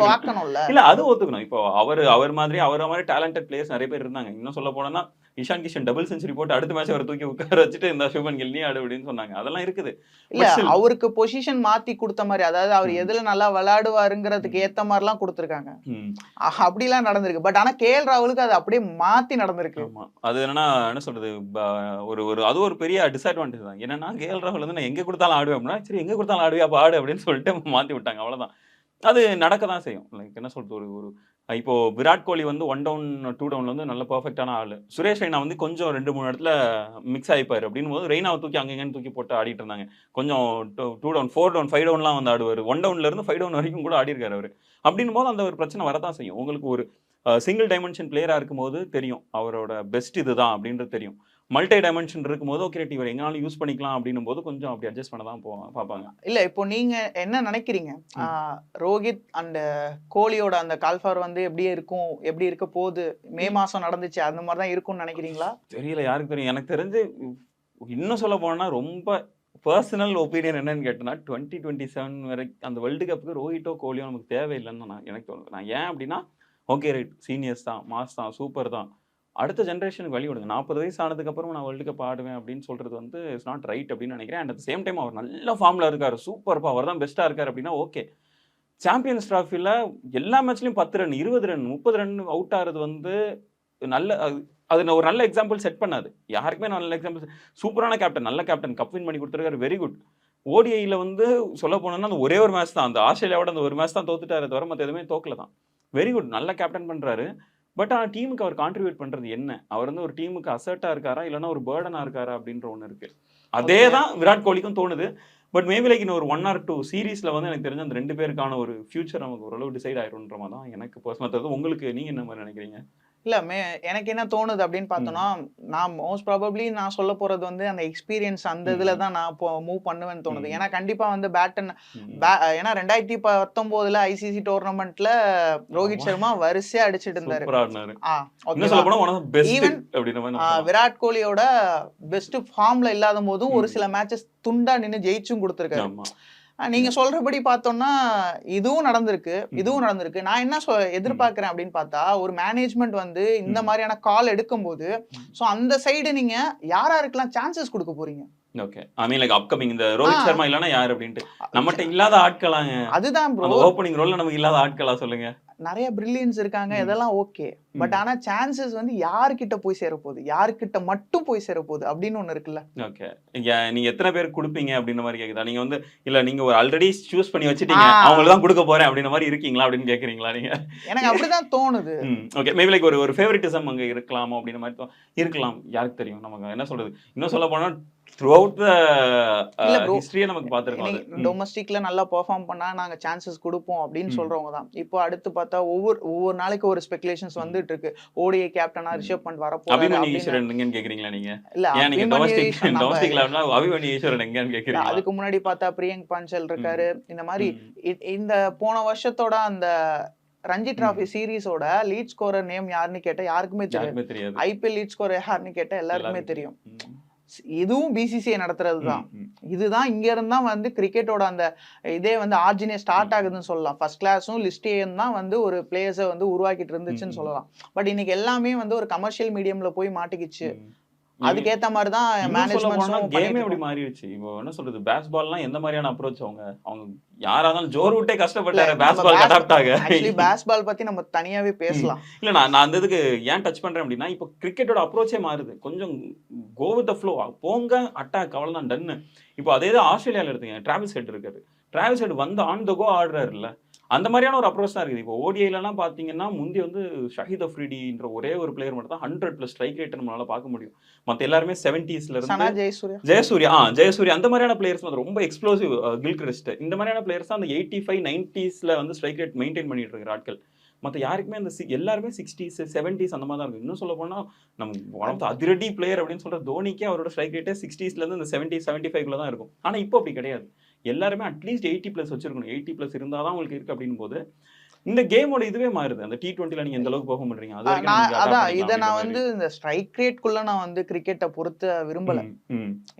பார்க்கணும்ல. இல்ல அது ஒத்துக்கணும். இப்போ அவர் அவர் மாதிரி அவரை மாதிரி டேலண்டட் பிளேயர்ஸ் நிறைய பேர் இருந்தாங்க. இன்னும் சொல்ல போனா இஷான் கிஷன் டபுள் செஞ்சுரி போட்டு அடுத்த மேட்ச் அவரை தூக்கி உட்கார வச்சுட்டு இந்த சுபன் கில் நீ ஆடு அப்படின்னு சொன்னாங்க. அதெல்லாம் இருக்குது. இல்ல அவருக்கு பொசிஷன் மாத்தி கொடுத்த மாதிரி அதாவது அவர். எதுல நல்லா விளையாடுவாருங்கிறதுக்கு ஏத்த மாதிரிலாம் கொடுத்துருக்காங்க. ம், அப்படிலாம் நடந்திருக்கு. பட் ஆனா கேஎல் ராகுலுக்கு அது அப்படியே மாத்தி நடந்திருக்கு. அது என்னன்னா என்ன சொல்றது ஒரு ஒரு அது ஒரு பெரிய டிஸ்அட்வான்டேஜ் தான். என்னன்னா கேஎல் ராகுல் வந்து நான் எங்க கொடுத்தாலும் ஆடுவேன் அப்படின்னா சரி எங்க கொடுத்தாலும் ஆடுவியா அப்ப ஆடு அப்படின்னு சொல்லிட்டு மாத்தி விட்டாங்க. அவ்வளவுதான். அது நடக்க தான் செய்யும். லைக் என்ன சொல்றது ஒரு ஒரு இப்போது விராட் கோலி வந்து ஒன் டவுன் டூ டவுன்ல வந்து நல்ல பர்ஃபெக்டான ஆள். சுரேஷ் ரெய்னா வந்து கொஞ்சம் ரெண்டு மூணு இடத்துல மிக்ஸ் ஆகிப்பார் அப்படின்னு போது ரெய்னாவை தூக்கி அங்கங்கன்னு தூக்கி போட்டு ஆடிட்டு இருந்தாங்க. கொஞ்சம் two down four down five டவுன்லாம் வந்து ஆடுவார். ஒன் டவுன்ல இருந்து ஃபைவ் டவுன் வரைக்கும் கூட ஆடிருக்கார் அவர். அப்படின்னும் போது அந்த ஒரு பிரச்சனை வரதான் செய்யும். உங்களுக்கு ஒரு சிங்கிள் டைமென்ஷன் பிளேயராக இருக்கும்போது தெரியும். அவரோட பெஸ்ட் இதுதான் அப்படின்றது தெரியும். மல்டி டைமென்ஷன் இருக்கும்போது ஓகே இவர் எங்கனாலும் யூஸ் பண்ணிக்கலாம் அப்படின்னும் போது கொஞ்சம் அப்படி அட்ஜஸ்ட் பண்ண தான் போவாங்க பார்ப்பாங்க. இல்ல இப்போ நீங்க என்ன நினைக்கிறீங்க? ரோஹித் அண்ட் கோலியோட அந்த கால்ஃபார் வந்து எப்படி இருக்கும்? எப்படி இருக்க போகுது? மே மாசம் நடந்துச்சு அந்த மாதிரி தான் இருக்கும்னு நினைக்கிறீங்களா? தெரியல யாருக்கு தெரியும். எனக்கு தெரிஞ்சு இன்னும் சொல்ல போனா ரொம்ப பர்சனல் ஒப்பீனியன் என்னன்னு கேட்டோம்னா டுவெண்ட்டி டுவெண்ட்டி செவன் வரைக்கும் அந்த வேர்ல்டு கப்புக்கு ரோஹிட்டோ கோலியோ நமக்கு தேவையில்லைன்னு நான் எனக்கு தோணுது. நான் ஏன் அப்படின்னா ஓகே ரைட் சீனியர்ஸ் தான் மாஸ் தான் சூப்பர் தான். அடுத்த ஜென்ரேஷனுக்கு வழி கொடுங்க. நாற்பது வயசு ஆனதுக்கப்புறம் நான் வேர்ல்டு கப் ஆடுவேன் அப்படின்னு சொல்றது வந்து இட்ஸ் நாட் ரைட் அப்படின்னு நினைக்கிறேன். அண்ட் அட் சேம் டைம் அவர் நல்ல ஃபார்மில் இருக்கார். சூப்பர்ப்பா அவர் தான் பெஸ்ட்டாக இருக்கார் அப்படின்னா ஓகே சாம்பியன்ஸ் ட்ராஃபியில் எல்லா மேட்ச்லையும் பத்து ரன் இருபது ரன் முப்பது ரன் அவுட் ஆகிறது வந்து நல்ல அது அது நான் ஒரு நல்ல எக்ஸாம்பிள் செட் பண்ணாது. யாருக்குமே நல்ல எக்ஸாம்பிள் சூப்பரான கேப்டன் நல்ல கேப்டன் கப் வின் பண்ணி கொடுத்துருக்காரு. வெரி குட் ஓடிஐயில் வந்து சொல்ல போனோம்னா அந்த ஒரே ஒரு மேட்ச் தான். அந்த ஆஸ்திரேலியாவோட அந்த ஒரு மேட்ச் தான் தோத்துட்டாரு தவிர மற்ற எதுவுமே தோக்கல தான். வெரி குட் நல்ல கேப்டன் பண்ணுறாரு பட் ஆனால் டீமுக்கு அவர் கான்ட்ரிபியூட் பண்ணுறது என்ன? அவர் வந்து ஒரு டீமுக்கு அசர்ட்டாக இருக்காரா? இல்லைன்னா ஒரு பேர்டனாக இருக்காரா? அப்படின்ற ஒன்று இருக்கு. அதே தான் விராட் கோலிக்கும் தோணுது. பட் மேபி லைக் இன்னும் ஒரு ஒன் ஆர் டூ சீரீஸில் வந்து எனக்கு தெரிஞ்ச அந்த ரெண்டு பேருக்கான ஒரு ஃபியூச்சர் நமக்கு ஓரளவு டிசைட் ஆயிரும்ன்ற மாதிரி தான் எனக்கு பர்சனல் தருது உங்களுக்கு நீங்கள் என்ன மாதிரி நினைக்கிறீங்க? இல்ல மே எனக்கு என்ன தோணுது அப்படின்னு பார்த்தோம்னா நான் மோஸ்ட் ப்ராபப்ளி நான் சொல்ல போறது வந்து அந்த எக்ஸ்பீரியன்ஸ் அந்த இதுல. தான் நான் இப்போ மூவ் பண்ணுவேன்னு தோணுது. ஏன்னா கண்டிப்பா வந்து பேட்டன். ஏன்னா ரெண்டாயிரத்தி பத்தொன்பதுல ஐசிசி டோர்னமெண்ட்ல ரோஹித். சர்மா வரிசையா அடிச்சிட்டு இருந்தாரு சொல்லலாம். விராட் கோலியோட பெஸ்ட் ஃபார்ம்ல இல்லாத போதும் ஒரு. சில மேட்சஸ் துண்டா நின்னு ஜெயிச்சும் கொடுத்துருக்காரு நீங்க சொல்றபடி பார்த்தோம்னா இதுவும் நடந்திருக்கு. இதுவும் நடந்திருக்கு நான் என்ன சொ- எதிர்பார்க்கிறேன் அப்படின்னு பார்த்தா ஒரு மேனேஜ்மெண்ட் வந்து இந்த. மாதிரியான கால் எடுக்கும்போது. சோ அந்த சைடு நீங்க யாராருக்கெல்லாம் சான்சஸ் கொடுக்க போறீங்க okay I mean like upcoming இந்த ரோஹித். சர்மா இல்லனா யார் அப்படின்ட்டு நம்மகிட்ட இல்லாத ஆட்களாங்க அதுதான் ப்ரோ ஓப்பனிங் ரோல்ல நமக்கு இல்லாத ஆட்களா சொல்லுங்க நிறைய பிரில்லியன்ஸ் இருக்காங்க. இதெல்லாம் ஓகே பட். ஆனா சான்சஸ் வந்து யார்கிட்ட போய் சேர போகுது யார்கிட்ட மட்டும் போய் சேர போகுது அப்படின்னு ஒண்ணு இருக்குல்ல. ஓகே நீங்க எத்தனை பேர் கொடுப்பீங்க அப்படின்ற மாதிரி கேக்குதா? நீங்க வந்து இல்ல நீங்க ஒரு ஆல்ரெடி சூஸ் பண்ணி வச்சிட்டீங்க. அவங்களுக்கு தான் கொடுக்க போறேன் அப்படின்ற மாதிரி இருக்கீங்களா? அப்படின்னு கேக்குறீங்களா நீங்க? எனக்கு அப்படிதான் தோணுது. ஓகே மேபி லைக் ஒரு ஒரு ஃபேவரட்டிசம் அங்க இருக்கலாமோ அப்படின்ற மாதிரி இருக்கலாம். யாருக்கு தெரியும்? நமக்கு என்ன சொல்றது? இன்னும் சொல்ல போனா டொமஸ்டிக்ல நல்லா பெர்ஃபார்ம் பண்ணா நாங்க சான்சஸ் கொடுப்போம் அப்படின்னு. சொல்றவங்க தான். இப்போ அடுத்து பார்த்தா ஒவ்வொரு ஒவ்வொரு நாளைக்கு ஒரு ஸ்பெகுலேஷன்ஸ். வந்துட்டு இருக்கு. ஓடிஐ கேப்டனா. ரிஷப் பண்ட் கேக்குறீங்களா நீங்க? இல்ல அதுக்கு முன்னாடி பார்த்தா பிரியங்க் பாஞ்சல் இருக்காரு. இந்த மாதிரி இந்த போன வருஷத்தோட அந்த ரஞ்சி டிராஃபி சீரிஸோட லீட் ஸ்கோரர் நேம் யாருன்னு கேட்டா யாருக்குமே தெரியாது. ஐபிஎல் லீட் ஸ்கோரர் யாருன்னு கேட்டா எல்லாருக்குமே தெரியும். இதுவும் பிசிசிஐ நடத்துறது தான். இதுதான் இங்க இருந்தா வந்து கிரிக்கெட்டோட அந்த இதே வந்து ஆர்ஜினே ஸ்டார்ட் ஆகுதுன்னு சொல்லலாம் ஃபர்ஸ்ட் கிளாஸும் லிஸ்டேயும் தான் வந்து ஒரு பிளேயர்ஸை வந்து உருவாக்கிட்டு இருந்துச்சுன்னு. சொல்லலாம் பட் இன்னைக்கு எல்லாமே வந்து ஒரு கமர்ஷியல் மீடியம்ல போய் மாட்டிக்கிச்சு. அதுக்கேத்த மாதிரி தான் மேனேஜ்மெண்ட்ஸும் கேமே அப்படி மாறிடுச்சு. இப்போ என்ன சொல்றது? பேஸ்பால்லாம் எந்த மாதிரியான அப்ரோச் அவங்க அவங்க யாரா இருந்தாலும் ஜோர் விட்டே கஷ்டப்பட்டாரு. பேஸ்பால் அடாப்ட் ஆக. ஆக்சுவலி பேஸ்பால் பத்தி நம்ம தனியாவே பேசலாம். இல்ல நான் நான் அந்த இதுக்கு ஏன் டச் பண்றேன் அப்படின்னா இப்போ கிரிக்கெட்டோட அப்ரோச்சே மாறுது. கொஞ்சம் கோ வித் த ஃப்ளோ போங்க அட்டாக் அவ்வளவுதான் டன்னு இப்போ அதே தான் ஆஸ்திரேலியால எடுத்துங்க டிராவல்ஸ் ஹெட் இருக்காரு. டிராவல்ஸ் ஹெட் வந்து ஆன் த கோ ஆடுறாருல்ல. அந்த மாதிரியான ஒரு அப்ரோச் தான் இருக்குது. இப்போ ஓடிஐலலாம் பார்த்தீங்கன்னா முந்தி வந்து ஷஹீத் அஃப்ரிடின்ற ஒரே ஒரு பிளேயர் மட்டும் தான் ஹண்ட்ரட் ப்ளஸ் ஸ்ட்ரைக் ரேட் நம்மளால பார்க்க முடியும். மற்ற எல்லாருமே செவன்டீஸ்ல இருந்து ஜெயசூர்யா. ஜெயசூர்யா ஆ ஜெயசூர்யா அந்த மாதிரியான பிளேயர்ஸ் வந்து ரொம்ப எக்ஸ்ப்ளோசிவ் கில்கிரிஸ்ட். இந்த மாதிரியான பிளேயர்ஸ் தான் அந்த எயிட்டி ஃபைவ் நைன்டிஸ்ல வந்து ஸ்ட்ரைக் ரேட் மெயின்டைன் பண்ணிட்டு இருக்கிற ஆட்கள். மற்ற யாருக்குமே அந்த எல்லாருமே சிக்ஸ்டீஸ் செவன்டிஸ் அந்த மாதிரி தான் இருக்கும். இன்னும் சொல்ல போனா நம்ம ஒன் ஆஃப் த அதிரடி பிளேயர் அப்படின்னு சொல்ற தோனிக்கே அவரோட ஸ்ட்ரைக் ரேட்டே சிக்ஸ்டீஸ்ல இருந்து இந்த செவன்டி செவன்டி ஃபைவ்ல தான் இருக்கும். ஆனா இப்போ அப்படி கிடையாது. எல்லாருமே அட்லீஸ்ட் எயிட்டி ப்ளஸ் வச்சிருக்கணும். எயிட்டி ப்ளஸ் இருந்தால் தான் உங்களுக்கு இருக்கு அப்படின் போது இந்த கேமோட இதுவே மாறுது. அந்த டி டுவெண்ட்டில நீங்க எந்த அளவுக்கு போக adapt அதான் இதை நான் வந்து இந்த ஸ்ட்ரைக் ரேட்குள்ள நான் வந்து கிரிக்கெட்டை பொறுத்த விரும்பல.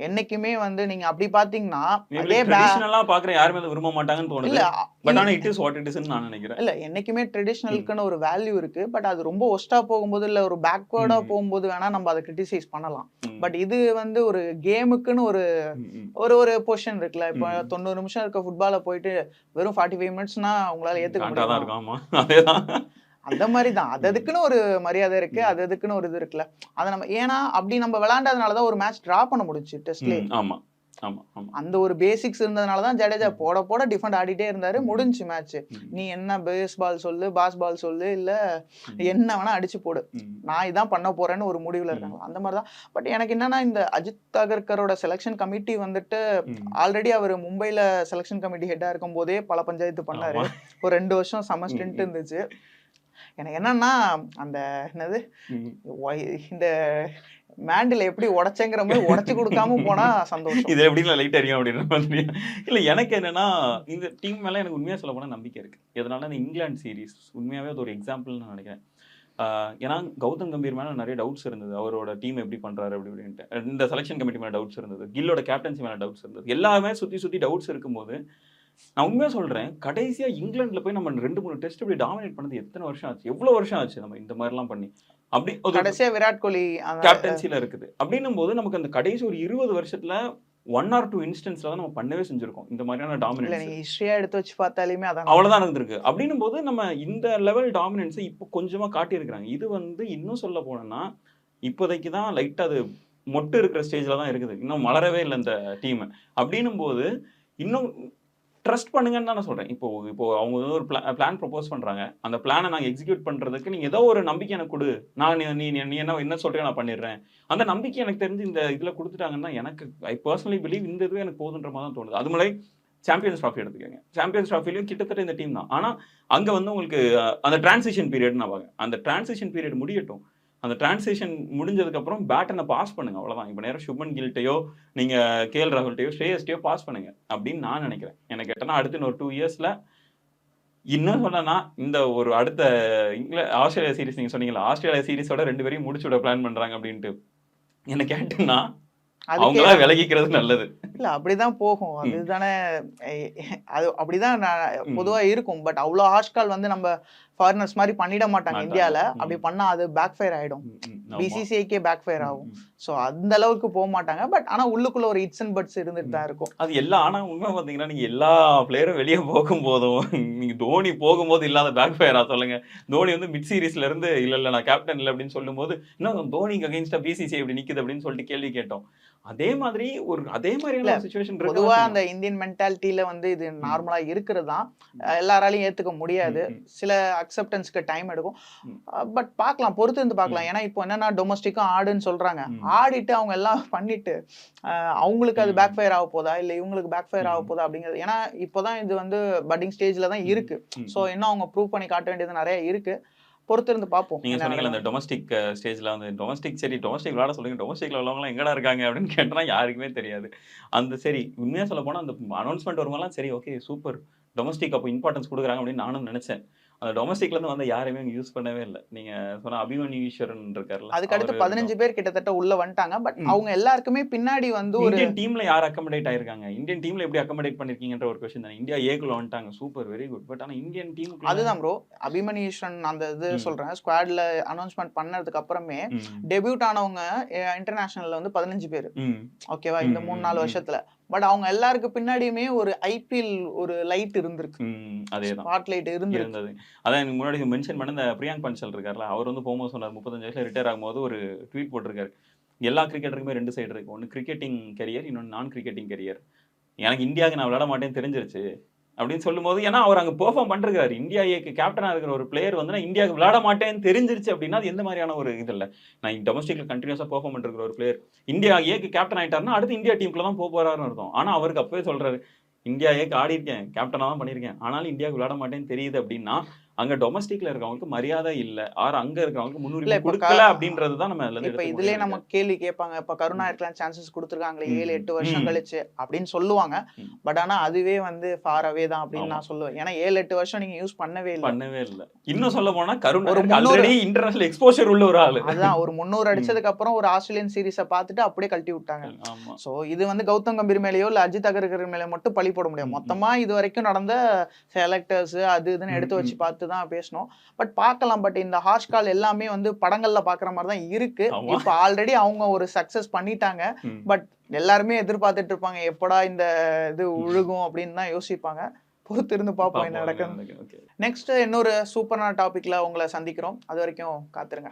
என்னைக்குமே வந்து நீங்க அப்படி பாத்தீங்கன்னா அதே பாக்குற யாருமே விரும்ப மாட்டாங்கன்னு தோணுது. பட் ஆனா இட் இஸ் வாட் இட் இஸ்னு நான் நினைக்கிறேன். இல்ல என்னைக்குமே ட்ரெடிஷ்னலுக்குன்னு ஒரு வேல்யூ இருக்கு. பட் அது ரொம்ப ஒஸ்டா போகும்போது இல்ல ஒரு பேக்வேர்டா. போகும்போது வேணா நம்ம அதை கிரிட்டிசைஸ் பண்ணலாம். பட் இது வந்து ஒரு கேமுக்குன்னு ஒரு. ஒரு ஒரு பொசிஷன் இருக்குல்ல. இப்போ. தொண்ணூறு நிமிஷம் இருக்க ஃபுட்பால போயிட்டு வெறும் ஃபார்ட்டி ஃபைவ் மினிட்ஸ்னா உங்களால தான் முடியும் அந்த மாதிரி தான். அது. அதுக்குன்னு ஒரு மரியாதை இருக்கு. அது அதுக்குன்னு ஒரு இது இருக்குல்ல. அதை நம்ம ஏன்னா அப்படி நம்ம விளையாண்டதுனால தான் ஒரு மேட்ச் டிரா பண்ண முடிச்சு டெஸ்ட்லயே ஆமா. அந்த ஒரு பேசிக்ஸ் இருந்ததுனால தான் ஜடேஜா. போட போட டிஃபெண்ட் ஆடிட்டே இருந்தாரு. முடிஞ்சு மேட்ச் நீ என்ன பேஸ் பால் சொல்லு பாஸ் பால் சொல்லு இல்ல என்ன வேணா அடிச்சு போடு நான் இதான் பண்ண போறேன்னு ஒரு முடிவுல. இருக்காங்க அந்த மாதிரி தான் பட் எனக்கு என்னன்னா இந்த அஜித் அகர்கரோட செலெக்ஷன் கமிட்டி வந்துட்டு. ஆல்ரெடி அவர் மும்பைல செலெக்ஷன் கமிட்டி ஹெட்டா இருக்கும் போதே பல பஞ்சாயத்து பண்ணாரு. ஒரு ரெண்டு வருஷம் செம ம், ஸ்டென்ட் ம். இருந்துச்சு எனக்கு என்னன்னா அந்த என்னது இந்த மேண்டில் எப்படி உடைச்சேங்கிற மாதிரி உடச்சு கொடுக்காம போனா சந்தோஷம். இது எப்படிலாம் லைட் அறியும் அப்படின்ற மாதிரி. இல்லை எனக்கு என்னன்னா இந்த டீம் மேலே எனக்கு உண்மையாக சொல்ல போனால் நம்பிக்கை இருக்கு. எதனால? இந்த இங்கிலாந்து சீரிஸ் உண்மையாகவே அது ஒரு எக்ஸாம்பிள்னு நான் நினைக்கிறேன். ஏன்னா கௌதம் கம்பீர் மேலே நிறைய டவுட்ஸ் இருந்தது. அவரோட டீம் எப்படி பண்ணுறாரு அப்படி இப்படின்ட்டு. இந்த செலெக்ஷன் கமிட்டி மேலே டவுட்ஸ் இருந்தது. கில்லோட கேப்டன்சி மேலே டவுட்ஸ் இருந்தது. எல்லாமே சுற்றி சுற்றி டவுட்ஸ் இருக்கும்போது நான் உண்மையாக சொல்றேன் கடைசியாக இங்கிலாண்டில் போய் நம்ம ரெண்டு மூணு டெஸ்ட் இப்படி டாமினேட் பண்ணது எத்தனை வருஷம் ஆச்சு? எவ்வளோ வருஷம் ஆச்சு நம்ம இந்த மாதிரிலாம் பண்ணி? அப்படி கடைசியா விராட் கோலி கேப்டன்சில இருக்குது. அப்படின்னும் போது நமக்கு அந்த கடைசி ஒரு இருபது வருஷத்துல ஒன் ஆர் டூ இன்ஸ்டன்ஸ்ல தான் நம்ம பண்ணவே செஞ்சிருக்கோம். இந்த மாதிரியான டாமினன்ஸ் ஹிஸ்டரியா எடுத்து வச்சு பார்த்தாலுமே அதான் அவ்வளவுதான் இருந்திருக்கு அப்படின்னும் போது நம்ம இந்த லெவல் டாமினன்ஸை இப்போ கொஞ்சமா காட்டியிருக்கிறாங்க. இது வந்து இன்னும் சொல்ல போனோம்னா இப்போதைக்கு தான் லைட்டா அது மொட்டு இருக்கிற ஸ்டேஜ்ல தான் இருக்குது. இன்னும் மலரவே இல்லை இந்த டீம் அப்படின்னும் போது இன்னும் ட்ரஸ்ட் பண்ணுங்கன்னு தான் நான் சொல்கிறேன் இப்போ இப்போ அவங்க ஏதோ ஒரு பிளான் ப்ரொப்போஸ் பண்ணுறாங்க அந்த பிளானை நாங்கள் எக்ஸிக்யூட் பண்ணுறதுக்கு நீங்கள் ஏதோ ஒரு நம்பிக்கை எனக்கு கொடு. நான் நீ நீ என்ன என்ன சொல்கிறேன் நான் பண்ணிடுறேன். அந்த நம்பிக்கை எனக்கு தெரிஞ்சு இந்த இதில் கொடுத்துட்டாங்கன்னா எனக்கு ஐ பர்சனலி பிலீவ் இந்த இதுவே எனக்கு போதுன்ற மாதிரி தான் தோணுது. அது மாதிரி சாம்பியன்ஸ் ட்ராஃபி எடுத்துக்கோங்க. சாம்பியன்ஸ் ட்ராஃபிலையும் கிட்டத்தட்ட இந்த டீம் தான். ஆனால் அங்கே வந்து உங்களுக்கு அந்த டிரான்சிஷன் பீரியட் நான் பார்க்க அந்த டிரான்சிஷன் பீரியட் முடியட்டும். அந்த டிரான்சிஷன் முடிஞ்சதுக்கு அப்புறம் பேட்டனை பாஸ் பண்ணுங்க அவ்வளவுதான். இப்போ நேரம் சுப்மன் கில்ட்டையோ நீங்க கேஎல் ராகுல்ட்டையோ ஸ்ரேயஸ்டையோ பாஸ் பண்ணுங்க அப்படின்னு நான் நினைக்கிறேன். எனக்கு கேட்டனா அடுத்து ஒரு டூ இயர்ஸ்ல இன்னும் சொன்னா இந்த ஒரு அடுத்த இங்கில ஆஸ்திரேலியா சீரிஸ் நீங்க சொன்னீங்களா ஆஸ்திரேலியா சீரிஸோட ரெண்டு பேரையும் முடிச்சு விட பிளான் பண்றாங்க அப்படின்ட்டு. என்ன கேட்டுன்னா அவங்களா விலகிக்கிறது நல்லது. இல்ல அப்படிதான் போகும். அதுதானே அது அப்படிதான். பொதுவா இருக்கும். பட் அவ்வளோ ஹாஷ்கால் வந்து நம்ம ஃபாரினர்ஸ் மாதிரி பண்ணிட மாட்டாங்க. இந்தியால. அப்படி பண்ணா அது பேக் ஃபயர் ஆயிடும். ம், ம், ஆமா. பிசிசிஐக்கே பேக் ஃபயர் ஆகும். ஸோ அந்த அளவுக்கு போக மாட்டாங்க. பட் ஆனா உள்ளுக்குள்ள ஒரு இட்ஸ் அண்ட் பட்ஸ் இருந்துட்டு தான் இருக்கும். அது எல்லா ஆனா உண்மை பாத்தீங்கன்னா நீங்க எல்லா பிளேயரும் வெளியே போகும்போதும் நீங்க தோனி போகும்போது இல்லாத பேக் ஃபயரா சொல்லுங்க. தோனி வந்து மிட் சீரிஸ்ல இருந்து இல்ல இல்ல நான் கேப்டன் இல்லை அப்படின்னு சொல்லும்போது இன்னும் தோனிக்கு அகைன்ஸ்டா பிசிசி எப்படி நிக்குது அப்படின்னு சொல்லிட்டு கேள்வி கேட்டோம். அதே மாதிரி ஒரு அதே மாதிரியான சுச்சுவேஷன் பொதுவா அந்த இந்தியன் மென்டாலிட்டியில வந்து இது நார்மலா இருக்கிறது தான் எல்லாராலையும் ஏத்துக்க முடியாது. சில அக்செப்டன்ஸ்க்கு டைம் எடுக்கும். பட் பார்க்கலாம் பொறுத்து இருந்து பார்க்கலாம். ஏன்னா இப்போ என்னன்னா டொமஸ்டிக்கும் ஆடுன்னு சொல்றாங்க. ம். ஆடிட்டு அவங்க எல்லாம் பண்ணிட்டு அவங்களுக்கு அது. பேக் ஃபயர் ஆக போதா? இல்ல இவங்களுக்கு பேக் ஃபயர் ஆக. போதா? அப்படிங்கிறது. ஏன்னா இப்போதான் இது வந்து பட்டிங் ஸ்டேஜ்ல தான் இருக்கு. ஸோ இன்னும் அவங்க ப்ரூவ் பண்ணி காட்ட வேண்டியது நிறைய இருக்கு. பொறுத்து இருந்து பார்ப்போம் நீங்க என்ன சொன்னீங்கல்ல அந்த. டொமஸ்டிக் ஸ்டேஜ்ல வந்து டொமஸ்டிக் சரி டொமஸ்டிக் விளையாட சொல்லுங்க டொமஸ்டிக்ல உள்ளவங்க எங்கடா இருக்காங்க அப்படின்னு கேட்டா யாருக்குமே தெரியாது. அந்த சரி உண்மையா சொல்ல போனா அந்த அனௌன்ஸ்மெண்ட் வரும்போதெல்லாம் சரி ஓகே சூப்பர் டொமஸ்டிக் அப்போ இம்பார்ட்டன்ஸ் கொடுக்குறாங்க அப்படின்னு நானும் நினைச்சேன். அந்த டொமஸ்டிக்ல இருந்து வந்து யாரையுமே யூஸ் பண்ணவே இல்லை. நீங்க சொன்ன அபிமன்யு ஈஸ்வரன் இருக்காருல்ல அதுக்கு அடுத்து பதினஞ்சு பேர் கிட்டத்தட்ட உள்ள வந்துட்டாங்க. பட். அவங்க எல்லாருக்குமே பின்னாடி வந்து ஒரு இந்தியன் டீம்ல யார் அக்கமடேட் ஆயிருக்காங்க? இந்தியன் டீம்ல எப்படி அக்கமடேட் பண்ணிருக்கீங்கன்ற ஒரு கொஸ்டின் தானே. இந்தியா ஏக்குள்ள வந்துட்டாங்க. சூப்பர் வெரி குட் பட் ஆனா இந்தியன் டீம் அதுதான் ப்ரோ அபிமன்யுஷன் அந்த இது. சொல்றேன். ஸ்குவாட்ல அனௌன்ஸ்மெண்ட் பண்ணதுக்கு அப்புறமே டெபியூட் ஆனவங்க இன்டர்நேஷனல்ல வந்து பதினஞ்சு பேர். ஓகேவா இந்த மூணு நாலு. வருஷத்துல. பட் அவங்க எல்லாருக்கு பின்னாடியுமே ஒரு ஐபிஎல் ஒரு லைட் இருந்திருக்கு. அதேதான். ஸ்பாட் லைட் இருந்திருக்கு. இருந்தது. அதான் எனக்கு முன்னாடி மென்ஷன் பண்ண இந்த பிரியாங்க் பன்சல் இருக்கார்ல அவர் வந்து போகும்போது சொன்னார் முப்பத்தஞ்சு வயசுல ரிட்டையர் ஆகும்போது ஒரு ட்வீட் போட்டிருக்காரு. எல்லா கிரிக்கெட்டருக்குமே ரெண்டு சைடு இருக்கு. ஒன்று கிரிக்கெட்டிங் கரியர் இன்னொன்று நான் கிரிக்கெட்டிங் கரியர் எனக்கு இந்தியாவுக்கு நான் விளையாட மாட்டேன்னு தெரிஞ்சிருச்சு. அப்படின்னு சொல்லும்போது ஏன்னா அவர் அங்க பெர்ஃபார்ம் பண்றாரு இந்தியா ஏக்கு கேப்டனா இருக்கிற ஒரு பிளேயர் வந்து நான் இந்தியாவுக்கு விளையாட மாட்டேன்னு தெரிஞ்சிருச்சு அப்படின்னா அது எந்த மாதிரியான ஒரு இது இல்லை. நான் டொமஸ்டிக்கில் கண்டினியூஸா பெர்ஃபார்ம் பண்ற ஒரு பிளேயர் இந்தியா ஏக்கு கேப்டன் ஆயிட்டாருன்னா அடுத்து இந்தியா டீமுக்குள்ள தான் போக போறாருன்னு அர்த்தம். ஆனா அவருக்கு அப்பவே சொல்றாரு இந்தியா ஏக்கு ஆடி இருக்கேன் கேப்டனாக தான் பண்ணியிருக்கேன் ஆனாலும் இந்தியாவுக்கு விளையாட மாட்டேன்னு தெரியுது அப்படின்னா அங்க டொமஸ்டிக்ல இருக்கவங்களுக்கு மரியாதை இல்ல. ஆர் அங்க இருக்கவங்களுக்கு இல்ல, முன்னுரிமை கொடுக்கல அப்படின்றது தான் நம்ம இப்ப இதுலயே நம்ம கேள்வி கேட்பாங்க. இப்ப கருணா இருக்கலாம் சான்சஸ் கொடுத்துருக்காங்களே ஏழு எட்டு வருஷம். கழிச்சு அப்படின்னு சொல்லுவாங்க. பட் ஆனா அதுவே வந்து ஃபார் அவே தான் அப்படின்னு. நான் சொல்லுவேன். ஏன்னா ஏழு எட்டு வருஷம் நீங்க யூஸ் பண்ணவே இல்லை. பண்ணவே இல்ல. இன்னும் சொல்ல போனா கருண் ஒரு முன்னூறு- ஆல்ரெடி இன்டர்நேஷனல் எக்ஸ்போஷர் உள்ள ஒரு ஆளு. அதுதான் ஒரு முந்நூறு அடிச்சதுக்கு அப்புறம் ஒரு ஆஸ்திரேலியன் சீரிஸை பார்த்துட்டு அப்படியே கழட்டி விட்டாங்க. சோ இது வந்து கௌதம் கம்பீர் மேலேயோ இல்ல அஜித் அகர்கர் மேலே மட்டும் பழி போட முடியாது. மொத்தமா இது வரைக்கும் நடந்த செலக்டர்ஸ் அது இதுன்னு எடுத்து வச்சு ம். பார்த்து தான் பேசணும். பட் பார்க்கலாம். பட் இந்த ஹார்ஷ் கால் எல்லாமே வந்து படங்கள்ல பாக்குற மாதிரி தான் இருக்கு. இப்ப ஆல்ரெடி அவங்க ஒரு சக்சஸ் பண்ணிட்டாங்க. பட் எல்லாருமே எதிர்பார்த்துட்டு இருப்பாங்க. எப்படா இந்த இது உழுகும் அப்படின்னு தான் யோசிப்பாங்க. பொறுத்து இருந்து பார்ப்போம் என்ன பாப்போம் நடக்குது. நெக்ஸ்ட் இன்னொரு சூப்பரான டாபிக்ல உங்களை சந்திக்கிறோம். அது வரைக்கும் காத்துருங்க.